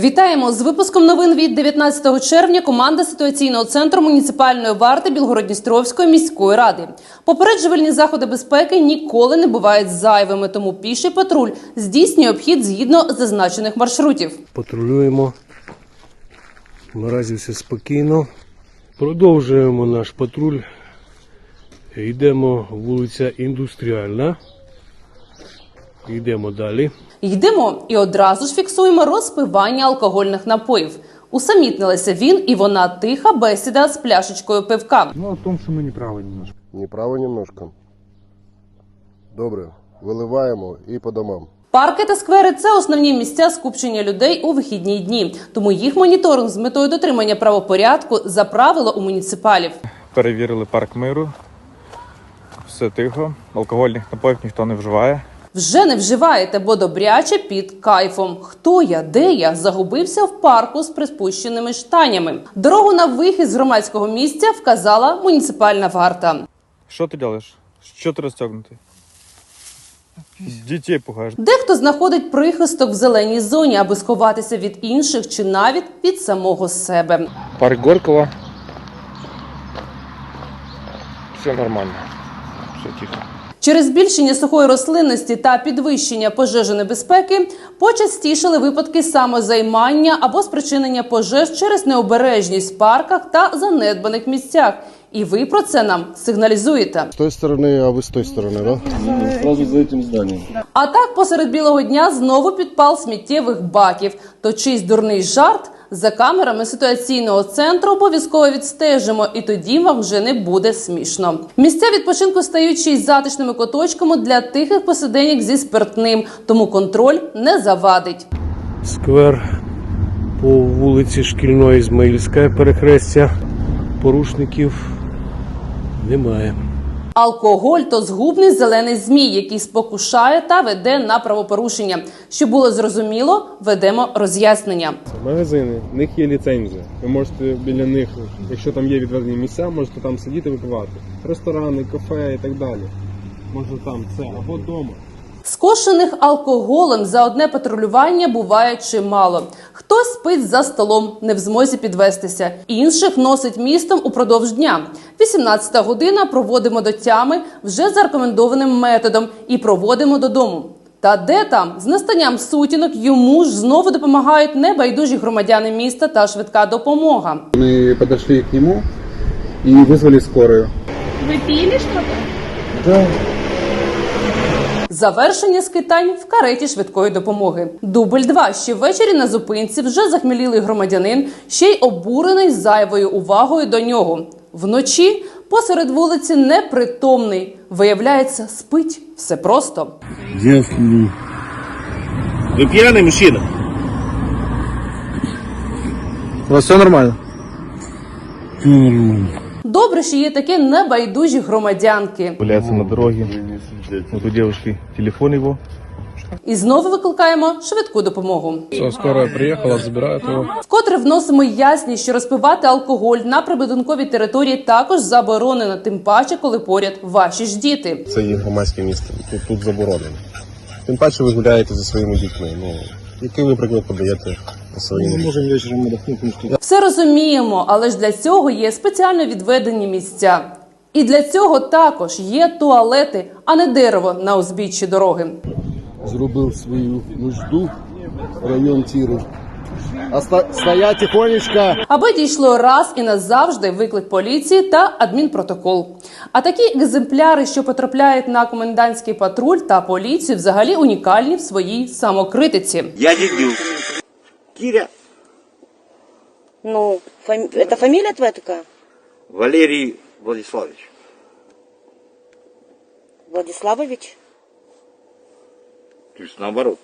Вітаємо з випуском новин від 19 червня. Команда ситуаційного центру муніципальної варти Білгородністровської міської ради. Попереджувальні заходи безпеки ніколи не бувають зайвими, тому піший патруль здійснює обхід згідно зазначених маршрутів. патрулюємо. Наразі все спокійно. Продовжуємо наш патруль. Йдемо вулиця Індустріальна. Йдемо далі. Йдемо і одразу ж фіксуємо розпивання алкогольних напоїв. Усамітнилися він і вона тиха бесіда з пляшечкою пивка. Ну, о том, что мы неправы немножко. Неправо немножко. Добре, виливаємо і по домам. Парки та сквери це основні місця скупчення людей у вихідні дні. Тому їх моніторинг з метою дотримання правопорядку за правило у муніципалів. Перевірили парк миру. Все тихо. Алкогольних напоїв ніхто не вживає. Вже не вживаєте, бо добряче під кайфом. Хто я, де я загубився в парку з приспущеними штанями. Дорогу на вихід з громадського місця вказала муніципальна варта. Що ти робиш? Що ти розтягнутий? Дітей пугаєш. Дехто знаходить прихисток в зеленій зоні, аби сховатися від інших чи навіть від самого себе. Парк Горького. Все нормально. Все тихо. Через збільшення сухої рослинності та підвищення пожежонебезпеки почастішили випадки самозаймання або спричинення пожеж через необережність в парках та занедбаних місцях. І ви про це нам сигналізуєте. З тої сторони, а ви з тої сторони, да? А так посеред білого дня знову підпал сміттєвих баків. То чийсь дурний жарт за камерами ситуаційного центру обов'язково відстежимо, і тоді вам вже не буде смішно. Місця відпочинку стають ще й затишними куточками для тихих посиденьок зі спиртним, тому контроль не завадить. Сквер по вулиці Шкільної Ізмаїльська перехрестя. Порушників немає. Алкоголь то згубний зелений змій, який спокушає та веде на правопорушення. Щоб було зрозуміло, ведемо роз'яснення. Магазини, в них є ліцензія. Ви можете біля них, якщо там є відведені місця, можете там сидіти випивати. Ресторани, кафе і так далі. Можна там це або вдома. Скошених алкоголем за одне патрулювання буває чимало. Хтось спить за столом, не в змозі підвестися, інших носить містом упродовж дня. 18-та година проводимо до тями вже за рекомендованим методом і проводимо додому. Та де там з настанням сутінок йому ж знову допомагають небайдужі громадяни міста та швидка допомога. Мы подошли к нему и вызвали скорую. Завершення скитань в кареті швидкої допомоги. Дубль 2. Ще ввечері на зупинці вже захмілілий громадянин, ще й обурений зайвою увагою до нього. Вночі посеред вулиці непритомний. Виявляється, спить все просто. Вы пьяный мужчина? У вас все нормально? Добре, що є такі небайдужі громадянки. Валяється на дорогі. Вот у девушки телефон его. І знову викликаємо швидку допомогу. Все, скорая приехала, забирает его. Вкотре вносимо ясність, що розпивати алкоголь на прибудинковій території також заборонено, тим паче, коли поряд ваші ж діти. Це є громадське місце. Тут, тут заборонено. Тим паче ви гуляєте зі своїми дітьми. Ну, який ви приклад подаєте своїм Ми можемо вечером надихнути. Все розуміємо, але ж для цього є спеціально відведені місця. І для цього також є туалети, а не дерево на узбіччі дороги. Зробив свою нужду район Тіри. А стоять тихонечко! Аби дійшло раз і назавжди виклик поліції та адмінпротокол. А такі екземпляри, що потрапляють на комендантський патруль та поліцію, взагалі унікальні в своїй самокритиці. Я дебил. Киря. Ну, фами- это фамилия твоя такая? Валерий Владиславович. Владиславович? То есть наоборот.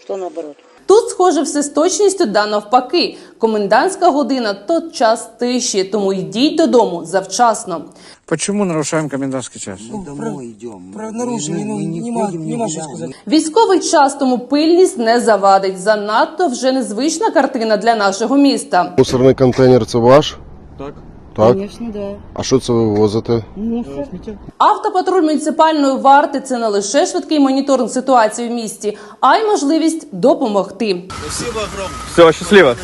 Что наоборот? Тут, схоже, все з точністю да навпаки. Комендантська година то час тиші, тому йдіть додому завчасно. Почему нарушаем комендантский час? Військовий час тому пильність не завадить. Занадто вже незвична картина для нашого міста. Мусорний контейнер це ваш? Так. Так? Звісно, да. А що це ви вивозите? Мусор. Автопатруль муніципальної варти це не лише швидкий моніторинг ситуації в місті, а й можливість допомогти. Все, щасливо!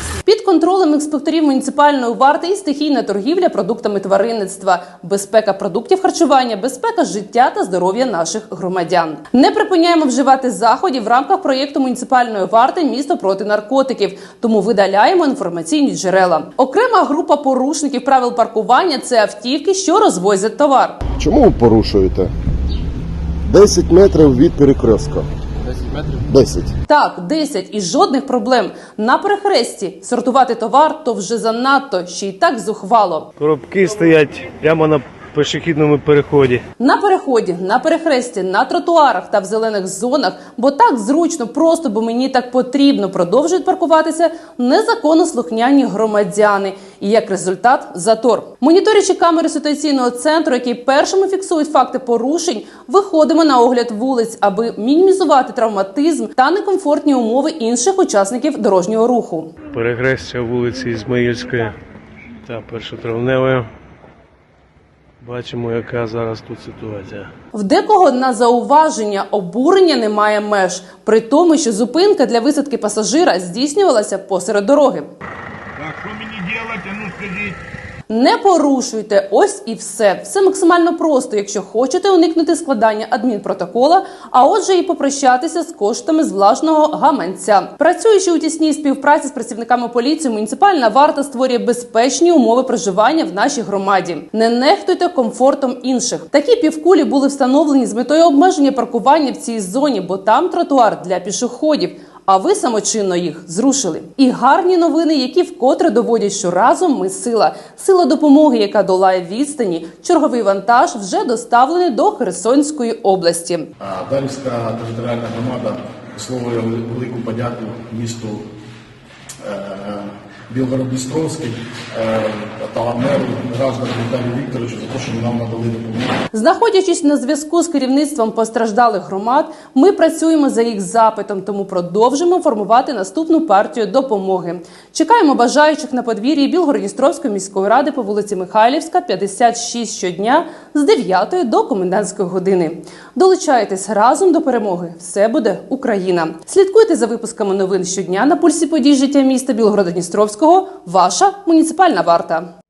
Контролем інспекторів муніципальної варти і стихійна торгівля продуктами тваринництва, безпека продуктів харчування, безпека життя та здоров'я наших громадян. Не припиняємо вживати заходів в рамках проєкту муніципальної варти місто проти наркотиків, тому видаляємо інформаційні джерела. Окрема група порушників правил паркування це автівки, що розвозять товар. Чому ви порушуєте? 10 метрів від перекрестка. 10 метрів? 10. Так, 10 і жодних проблем. На перехресті сортувати товар то вже занадто, ще й так зухвало. Коробки стоять прямо на пішохідному переході. На переході, на перехресті, на тротуарах та в зелених зонах, бо так зручно, просто бо мені так потрібно, продовжують паркуватися незаконно слухняні громадяни. І як результат затор. Моніторячи камери ситуаційного центру, які першими фіксують факти порушень, виходимо на огляд вулиць, аби мінімізувати травматизм та некомфортні умови інших учасників дорожнього руху. Перехрестя вулиці Ізмаїльської та першотравневої. Бачимо, яка зараз тут ситуація. В декого на зауваження обурення немає меж, при тому, що зупинка для висадки пасажира здійснювалася посеред дороги. Скажите? Не порушуйте, ось і все. Все максимально просто, якщо хочете уникнути складання адмінпротокола, а отже, і попрощатися з коштами з власного гаманця. Працюючи у тісній співпраці з працівниками поліції, муніципальна варта створює безпечні умови проживання в нашій громаді. Не нехтуйте комфортом інших. Такі півкулі були встановлені з метою обмеження паркування в цій зоні, бо там тротуар для пішоходів. А ви самочинно їх зрушили. І гарні новини, які вкотре доводять, що разом ми сила, сила допомоги, яка долає відстані. Черговий вантаж вже доставлений до Херсонської області. Дарівська територіальна громада висловлює велику подяку місту е, Білгород-Дністровський е, та меру Граждану Віталію Вікторовичу за те, що нам надали допомогу. Знаходячись на зв'язку з керівництвом постраждалих громад, ми працюємо за їх запитом, тому продовжимо формувати наступну партію допомоги. Чекаємо бажаючих на подвір'ї Білгородністровської міської ради по вулиці Михайлівська, 56 щодня з 9 до комендантської години. Долучайтесь разом до перемоги. Все буде Україна. Слідкуйте за випусками новин щодня на пульсі подій життя міста Білгородністровського. Ваша муніципальна варта.